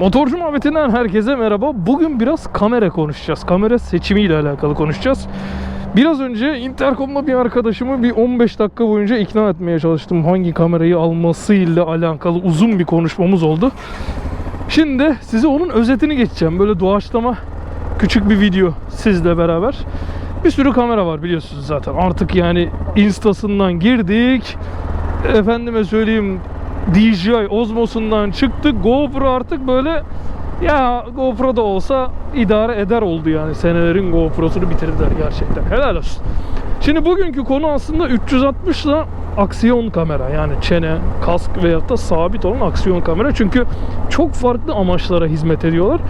Motorcu muhabbetinden herkese merhaba. Bugün biraz kamera konuşacağız. Kamera seçimiyle alakalı konuşacağız. Biraz önce interkomda bir arkadaşımı bir 15 dakika boyunca ikna etmeye çalıştım. Hangi kamerayı almasıyla alakalı uzun bir konuşmamız oldu. Şimdi size onun özetini geçeceğim. Böyle doğaçlama küçük bir video sizle beraber. Bir sürü kamera var biliyorsunuz zaten. Artık yani Insta'sından girdik. Efendime söyleyeyim DJI Osmos'undan çıktık. GoPro artık böyle ya GoPro da olsa idare eder oldu yani. Senelerin GoPro'sunu bitirdiler gerçekten. Helal olsun. Şimdi bugünkü konu aslında 360 ile aksiyon kamera. Yani çene, kask veyahut da sabit olan aksiyon kamera. Çünkü çok farklı amaçlara hizmet ediyorlar.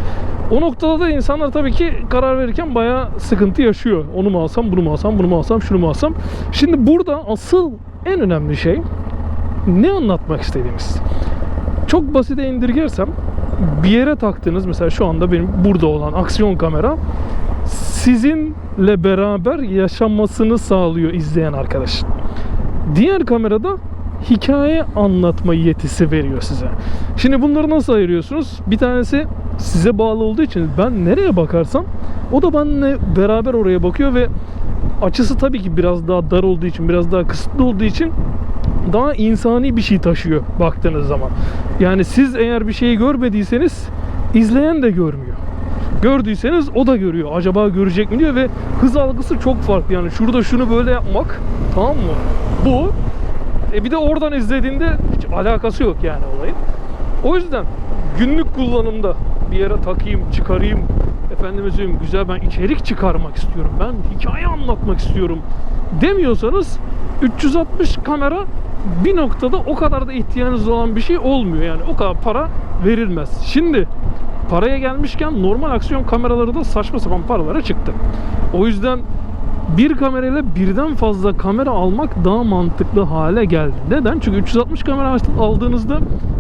O noktada da insanlar tabii ki karar verirken bayağı sıkıntı yaşıyor. Onu mu alsam, bunu mu alsam, bunu mu alsam, şunu mu alsam. Şimdi burada asıl en önemli şey ne anlatmak istediğimiz. Çok basite indirgersem bir yere taktığınız mesela şu anda benim burada olan aksiyon kamera sizinle beraber yaşamasını sağlıyor izleyen arkadaş. Diğer kamerada hikaye anlatma yetisi veriyor size. Şimdi bunları nasıl ayırıyorsunuz? Bir tanesi size bağlı olduğu için ben nereye bakarsam o da benimle beraber oraya bakıyor ve açısı tabii ki biraz daha dar olduğu için, biraz daha kısıtlı olduğu için daha insani bir şey taşıyor baktığınız zaman. Yani siz eğer bir şeyi görmediyseniz izleyen de görmüyor. Gördüyseniz o da görüyor. Acaba görecek mi diyor ve hız algısı çok farklı. Yani şurada şunu böyle yapmak tamam mı? Bu. E bir de oradan izlediğinde hiç alakası yok yani olayın. O yüzden günlük kullanımda bir yere takayım, çıkarayım. Efendime söyleyeyim güzel ben içerik çıkarmak istiyorum. Ben hikaye anlatmak istiyorum demiyorsanız 360 kamera bir noktada o kadar da ihtiyacınız olan bir şey olmuyor. Yani o kadar para verilmez. Şimdi paraya gelmişken normal aksiyon kameraları da saçma sapan paralara çıktı. O yüzden bir kamerayla birden fazla kamera almak daha mantıklı hale geldi. Neden? Çünkü 360 kamera aldığınızda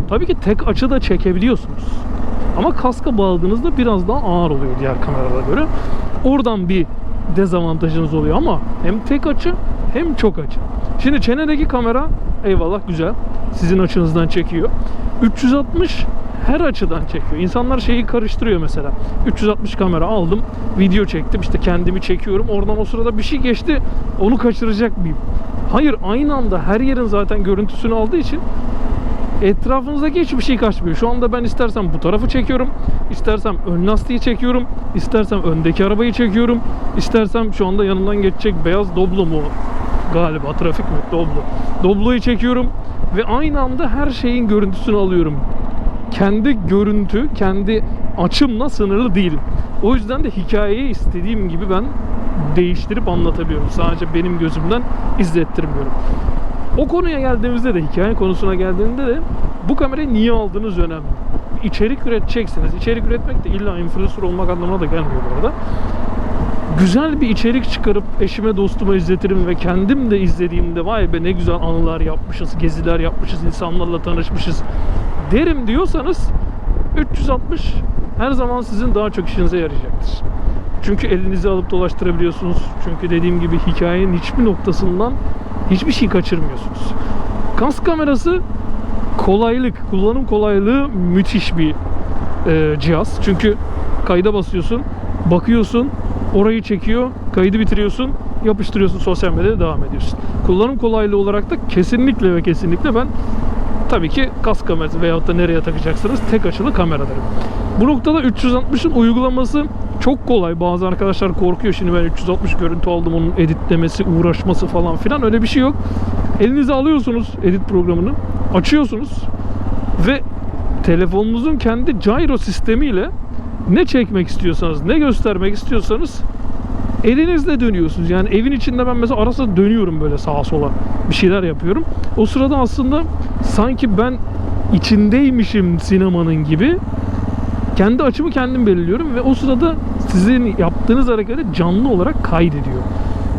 tabii ki tek açıda çekebiliyorsunuz. Ama kaska bağladığınızda biraz daha ağır oluyor diğer kameralara göre. Oradan bir dezavantajınız oluyor ama hem tek açı hem çok açı. Şimdi çenedeki kamera eyvallah güzel. Sizin açınızdan çekiyor. 360 her açıdan çekiyor. İnsanlar şeyi karıştırıyor mesela. 360 kamera aldım, video çektim, işte kendimi çekiyorum. Oradan o sırada bir şey geçti, onu kaçıracak mıyım? Hayır, aynı anda her yerin zaten görüntüsünü aldığı için etrafınızdaki hiçbir şey kaçmıyor. Şu anda ben istersem bu tarafı çekiyorum, istersem ön lastiği çekiyorum, istersem öndeki arabayı çekiyorum, istersem şu anda yanından geçecek beyaz Doblo mu galiba trafik mi? Doblo. Doblo'yu çekiyorum ve aynı anda her şeyin görüntüsünü alıyorum. Kendi görüntü, kendi açımla sınırlı değilim. O yüzden de hikayeyi istediğim gibi ben değiştirip anlatabiliyorum. Sadece benim gözümden izlettirmiyorum. O konuya geldiğimizde de hikaye konusuna geldiğinde de bu kamerayı niye aldığınız önemli. İçerik üreteceksiniz. İçerik üretmek de illa influencer olmak anlamına da gelmiyor bu arada. Güzel bir içerik çıkarıp eşime dostuma izletirim ve kendim de izlediğimde vay be ne güzel anılar yapmışız, geziler yapmışız, insanlarla tanışmışız derim diyorsanız 360 her zaman sizin daha çok işinize yarayacaktır. Çünkü elinizi alıp dolaştırabiliyorsunuz. Çünkü dediğim gibi hikayenin hiçbir noktasından hiçbir şey kaçırmıyorsunuz. Kask kamerası kolaylık, kullanım kolaylığı müthiş bir e, cihaz. Çünkü kayda basıyorsun, bakıyorsun, orayı çekiyor, kaydı bitiriyorsun, yapıştırıyorsun, sosyal medyada devam ediyorsun. Kullanım kolaylığı olarak da kesinlikle ve kesinlikle ben tabii ki kask kamerası veyahut da nereye takacaksınız tek açılı kamera derim. Bu noktada 360'ın uygulaması çok kolay. Bazı arkadaşlar korkuyor şimdi ben 360 görüntü aldım onun editlemesi, uğraşması falan filan öyle bir şey yok. Elinize alıyorsunuz edit programını, açıyorsunuz ve telefonunuzun kendi gyro sistemiyle ne çekmek istiyorsanız, ne göstermek istiyorsanız elinizle dönüyorsunuz. Yani evin içinde ben mesela arası dönüyorum böyle sağa sola bir şeyler yapıyorum. O sırada aslında sanki ben içindeymişim sinemanın gibi kendi açımı kendim belirliyorum ve o sırada sizin yaptığınız hareketi canlı olarak kaydediyor.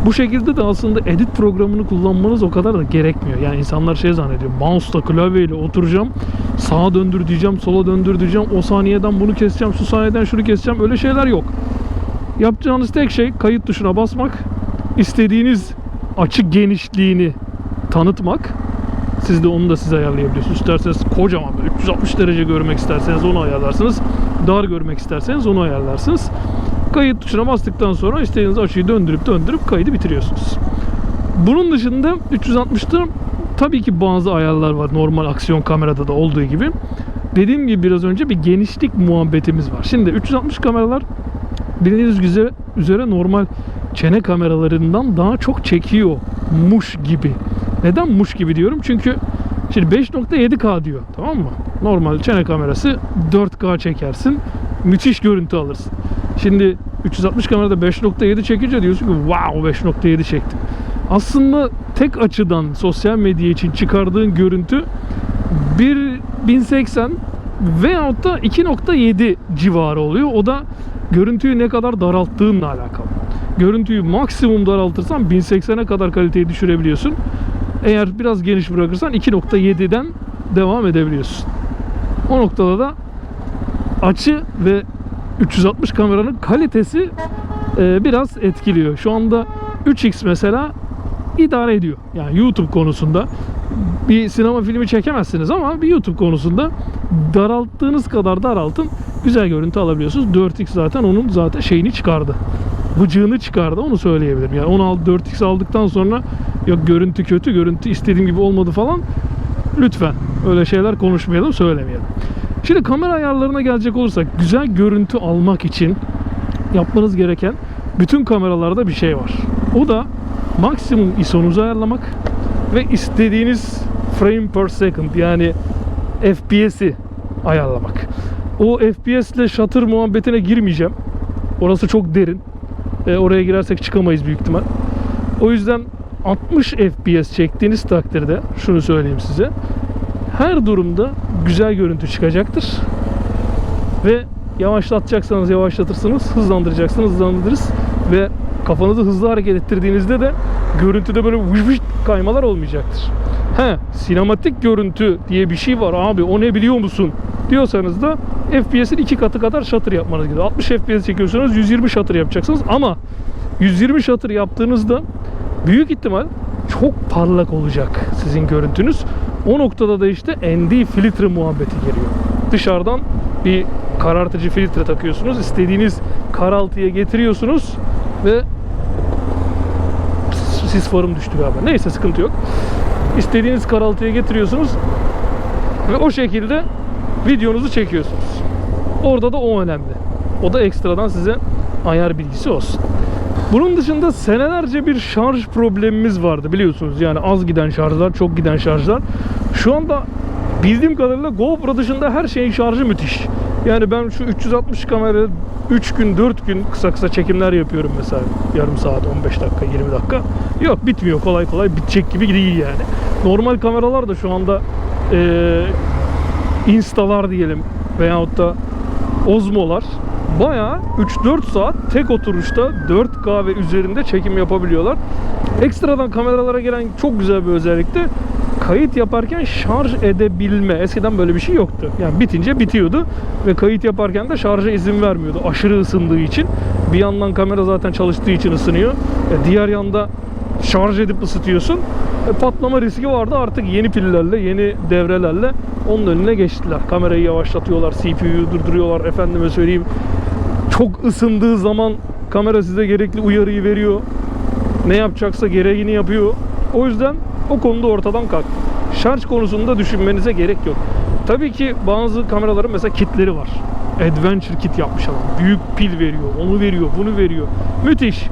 Bu şekilde de aslında edit programını kullanmanız o kadar da gerekmiyor. Yani insanlar şey zannediyor. Mouse'la klavyeyle oturacağım. Sağa döndür diyeceğim, sola döndür diyeceğim. O saniyeden bunu keseceğim, şu saniyeden şunu keseceğim. Öyle şeyler yok. Yapacağınız tek şey kayıt tuşuna basmak, istediğiniz açı genişliğini tanıtmak Siz de onu da siz ayarlayabiliyorsunuz. İsterseniz kocaman böyle 360 derece görmek isterseniz onu ayarlarsınız. Dar görmek isterseniz onu ayarlarsınız. Kayıt tuşuna bastıktan sonra istediğiniz açıyı döndürüp döndürüp kaydı bitiriyorsunuz. Bunun dışında 360'ta tabii ki bazı ayarlar var normal aksiyon kamerada da olduğu gibi. Dediğim gibi biraz önce bir genişlik muhabbetimiz var. Şimdi 360 kameralar bildiğiniz üzere, üzere normal çene kameralarından daha çok çekiyor muş gibi. Neden muş gibi diyorum? Çünkü şimdi 5.7K diyor tamam mı? Normal çene kamerası 4K çekersin. Müthiş görüntü alırsın. Şimdi 360 kamerada 5.7 çekince diyorsun ki wow 5.7 çektim. Aslında tek açıdan sosyal medya için çıkardığın görüntü 1 1080 veyahut da 2.7 civarı oluyor. O da görüntüyü ne kadar daralttığınla alakalı. Görüntüyü maksimum daraltırsan 1080'e kadar kaliteyi düşürebiliyorsun. Eğer biraz geniş bırakırsan 2.7'den devam edebiliyorsun. O noktada da açı ve 360 kameranın kalitesi e, biraz etkiliyor. Şu anda 3x mesela idare ediyor. Yani YouTube konusunda bir sinema filmi çekemezsiniz ama bir YouTube konusunda daralttığınız kadar daraltın güzel görüntü alabiliyorsunuz. 4x zaten onun zaten şeyini çıkardı. Vıcığını çıkardı onu söyleyebilirim. Yani 16 4x aldıktan sonra yok görüntü kötü, görüntü istediğim gibi olmadı falan. Lütfen öyle şeyler konuşmayalım, söylemeyelim. Şimdi kamera ayarlarına gelecek olursak güzel görüntü almak için yapmanız gereken bütün kameralarda bir şey var. O da maksimum ISO'nuzu ayarlamak ve istediğiniz frame per second yani FPS'i ayarlamak. O FPS ile shutter muhabbetine girmeyeceğim. Orası çok derin. E, oraya girersek çıkamayız büyük ihtimal. O yüzden 60 FPS çektiğiniz takdirde şunu söyleyeyim size. Her durumda güzel görüntü çıkacaktır. Ve yavaşlatacaksanız yavaşlatırsınız, hızlandıracaksınız hızlandırırız ve kafanızı hızlı hareket ettirdiğinizde de görüntüde böyle vış vış kaymalar olmayacaktır. He, sinematik görüntü diye bir şey var abi o ne biliyor musun diyorsanız da FPS'in iki katı kadar shutter yapmanız gerekiyor. 60 FPS çekiyorsanız 120 shutter yapacaksınız ama 120 shutter yaptığınızda büyük ihtimal çok parlak olacak sizin görüntünüz. O noktada da işte ND filtre muhabbeti geliyor. Dışarıdan bir karartıcı filtre takıyorsunuz. istediğiniz karaltıya getiriyorsunuz ve sis farım düştü galiba. Neyse sıkıntı yok. İstediğiniz karaltıya getiriyorsunuz ve o şekilde videonuzu çekiyorsunuz. Orada da o önemli. O da ekstradan size ayar bilgisi olsun. Bunun dışında senelerce bir şarj problemimiz vardı biliyorsunuz. Yani az giden şarjlar, çok giden şarjlar. Şu anda bildiğim kadarıyla GoPro dışında her şeyin şarjı müthiş. Yani ben şu 360 kamera 3 gün 4 gün kısa kısa çekimler yapıyorum mesela. Yarım saat 15 dakika 20 dakika. Yok bitmiyor kolay kolay bitecek gibi değil yani. Normal kameralar da şu anda eee instalar diyelim veyahut da Osmo'lar bayağı 3-4 saat tek oturuşta 4K ve üzerinde çekim yapabiliyorlar. Ekstradan kameralara gelen çok güzel bir özellik de kayıt yaparken şarj edebilme. Eskiden böyle bir şey yoktu. Yani bitince bitiyordu ve kayıt yaparken de şarja izin vermiyordu. Aşırı ısındığı için. Bir yandan kamera zaten çalıştığı için ısınıyor. E, diğer yanda şarj edip ısıtıyorsun. E, patlama riski vardı. Artık yeni pillerle, yeni devrelerle onun önüne geçtiler. Kamerayı yavaşlatıyorlar, CPU'yu durduruyorlar. Efendime söyleyeyim çok ısındığı zaman kamera size gerekli uyarıyı veriyor. Ne yapacaksa gereğini yapıyor. O yüzden o konuda ortadan kalktı. Şarj konusunda düşünmenize gerek yok. Tabii ki bazı kameraların mesela kitleri var. Adventure kit yapmış adam. Büyük pil veriyor, onu veriyor, bunu veriyor. Müthiş.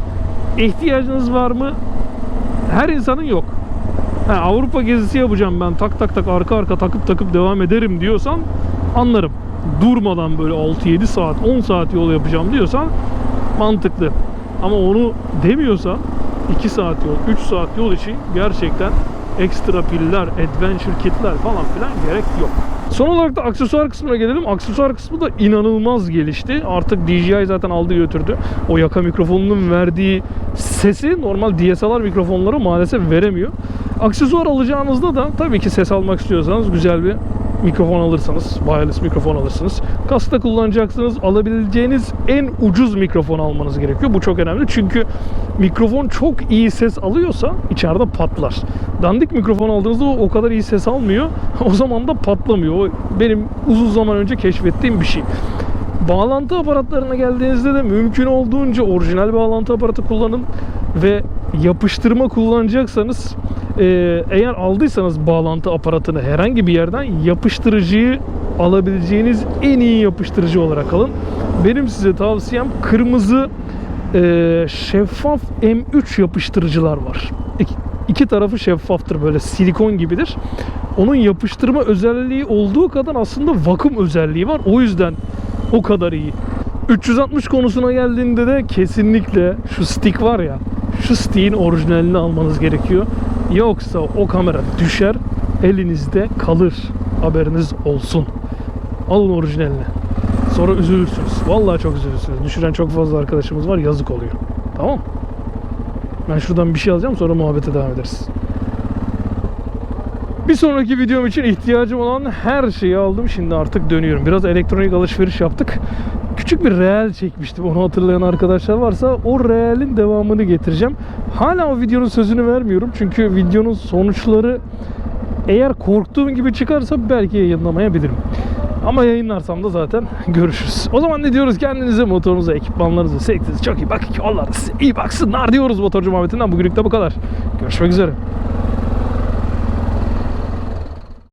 İhtiyacınız var mı? Her insanın yok. Ha, Avrupa gezisi yapacağım ben tak tak tak arka arka takıp takıp devam ederim diyorsan anlarım. Durmadan böyle 6-7 saat 10 saat yol yapacağım diyorsan mantıklı. Ama onu demiyorsan 2 saat yol 3 saat yol için gerçekten ekstra piller, adventure kitler falan filan gerek yok. Son olarak da aksesuar kısmına gelelim. Aksesuar kısmı da inanılmaz gelişti. Artık DJI zaten aldı götürdü. O yaka mikrofonunun verdiği sesi normal DSLR mikrofonları maalesef veremiyor. Aksesuar alacağınızda da tabii ki ses almak istiyorsanız güzel bir mikrofon alırsanız, wireless mikrofon alırsınız. Kaskta kullanacaksınız. Alabileceğiniz en ucuz mikrofon almanız gerekiyor. Bu çok önemli çünkü mikrofon çok iyi ses alıyorsa içeride patlar. Dandik mikrofon aldığınızda o, o kadar iyi ses almıyor. O zaman da patlamıyor. O benim uzun zaman önce keşfettiğim bir şey. Bağlantı aparatlarına geldiğinizde de mümkün olduğunca orijinal bağlantı aparatı kullanın ve yapıştırma kullanacaksanız e, eğer aldıysanız bağlantı aparatını herhangi bir yerden yapıştırıcıyı alabileceğiniz en iyi yapıştırıcı olarak alın. Benim size tavsiyem kırmızı e, şeffaf M3 yapıştırıcılar var. İki, iki tarafı şeffaftır böyle silikon gibidir. Onun yapıştırma özelliği olduğu kadar aslında vakum özelliği var. O yüzden o kadar iyi. 360 konusuna geldiğinde de kesinlikle şu stick var ya şu stick'in orijinalini almanız gerekiyor. Yoksa o kamera düşer elinizde kalır. Haberiniz olsun. Alın orijinalini. Sonra üzülürsünüz. Vallahi çok üzülürsünüz. Düşüren çok fazla arkadaşımız var. Yazık oluyor. Tamam Ben şuradan bir şey alacağım sonra muhabbete devam ederiz. Bir sonraki videom için ihtiyacım olan her şeyi aldım. Şimdi artık dönüyorum. Biraz elektronik alışveriş yaptık. Küçük bir reel çekmiştim. Onu hatırlayan arkadaşlar varsa o reelin devamını getireceğim. Hala o videonun sözünü vermiyorum. Çünkü videonun sonuçları eğer korktuğum gibi çıkarsa belki yayınlamayabilirim. Ama yayınlarsam da zaten görüşürüz. O zaman ne diyoruz? Kendinize, motorunuza, ekipmanlarınıza, sevdiğiniz çok iyi bakın ki onlar size iyi baksınlar diyoruz motorcu muhabbetinden. Bugünlük de bu kadar. Görüşmek üzere.